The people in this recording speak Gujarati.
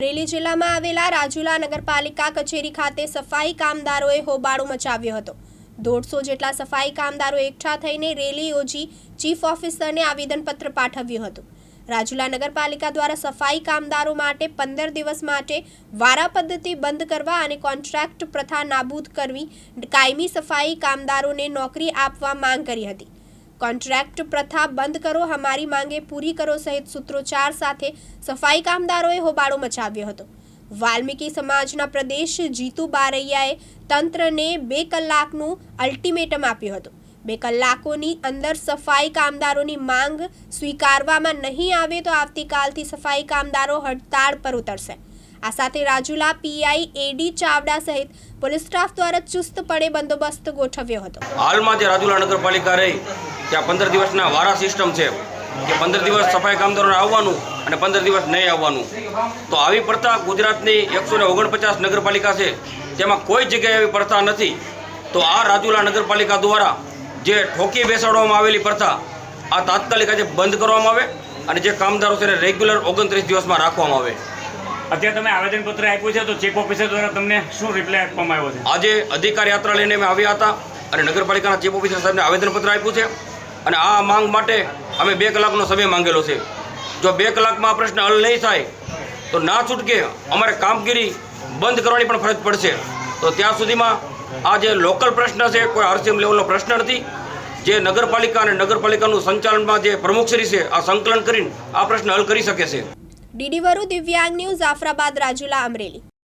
અમરેલી જિલ્લામાં આવેલા રાજુલા નગરપાલિકા કચેરી ખાતે સફાઈ કામદારોએ હોબાળો મચાવ્યો હતો. દોઢસો જેટલા સફાઈ કામદારો એકઠા થઈને રેલી યોજી ચીફ ઓફિસરને આવેદનપત્ર પાઠવ્યું હતું. રાજુલા નગરપાલિકા દ્વારા સફાઈ કામદારો માટે પંદર દિવસ માટે વારા પદ્ધતિ બંધ કરવા અને કોન્ટ્રાક્ટ પ્રથા નાબૂદ કરવી કાયમી સફાઈ કામદારોને નોકરી આપવા માંગ કરી હતી. કોન્ટ્રાક્ટ પ્રથા બંધ કરો, હમારી માંગે પૂરી કરો સહિત સૂત્રોચ્ચાર સાથે સફાઈ કામદારોએ હોબાળો મચાવ્યો હતો. વાલ્મીકી સમાજના પ્રદેશ જીતુ બારૈયાએ તંત્રને બે કલાકનું અલ્ટિમેટમ આપ્યું હતું. બે કલાકોની અંદર સફાઈ કામદારોની માંગ સ્વીકારવામાં નહીં આવે તો આવતીકાલથી સફાઈ કામદારો હડતાળ પર ઉતરશે. આ સાથે રાજુલા પીઆઈ એડી ચાવડા સહિત પોલીસ સ્ટાફ દ્વારા ચુસ્તપણે બંદોબસ્ત ગોઠવ્યો હતો. હાલમાં જે રાજુલા નગરપાલિકા રહી ત્યાં પંદર દિવસના વારા સિસ્ટમ છે કે પંદર દિવસ સફાઈ કામદારોને આવવાનું અને પંદર દિવસ નહીં આવવાનું. તો આવી પડતા ગુજરાતની એકસો ને ઓગણપચાસ નગરપાલિકા છે તેમાં કોઈ જગ્યાએ એવી પ્રથા નથી. તો આ રાજુલા નગરપાલિકા દ્વારા જે ઠોકી બેસાડવામાં આવેલી પ્રથા આ તાત્કાલિક આજે બંધ કરવામાં આવે અને જે કામદારો છે એને રેગ્યુલર ઓગણત્રીસ દિવસમાં રાખવામાં આવે. અત્યારે તમે આવેદનપત્ર આપ્યું છે તો ચેક ઓફિસર દ્વારા તમને શું રિપ્લાય આપવામાં આવ્યો છે? આજે અધિકાર યાત્રા લઈને અમે આવ્યા હતા અને નગરપાલિકાના ચીફ ઓફિસર સાહેબને આવેદનપત્ર આપ્યું છે. અને આ માંગ માટે અમે બે કલાકનો સમય માંગેલો છે. જો બે કલાકમાં આ પ્રશ્ન હલ નહીં થાય, તો ના છૂટકે અમારે કામગીરી બંધ કરવાની પણ ફરજ પડશે. તો ત્યાં સુધીમાં આ જે લોકલ પ્રશ્ન છે, કોઈ આરસીએમ લેવલનો પ્રશ્ન નથી. જે નગરપાલિકા અને નગરપાલિકાનું સંચાલનમાં જે પ્રમુખશ્રી છે, આ સંકલન કરીને આ પ્રશ્ન હલ કરી શકે છે. ડીડી વરુ દિવ્યાંગ ન્યૂઝ જાફરાબાદ રાજુલા, અમરેલી.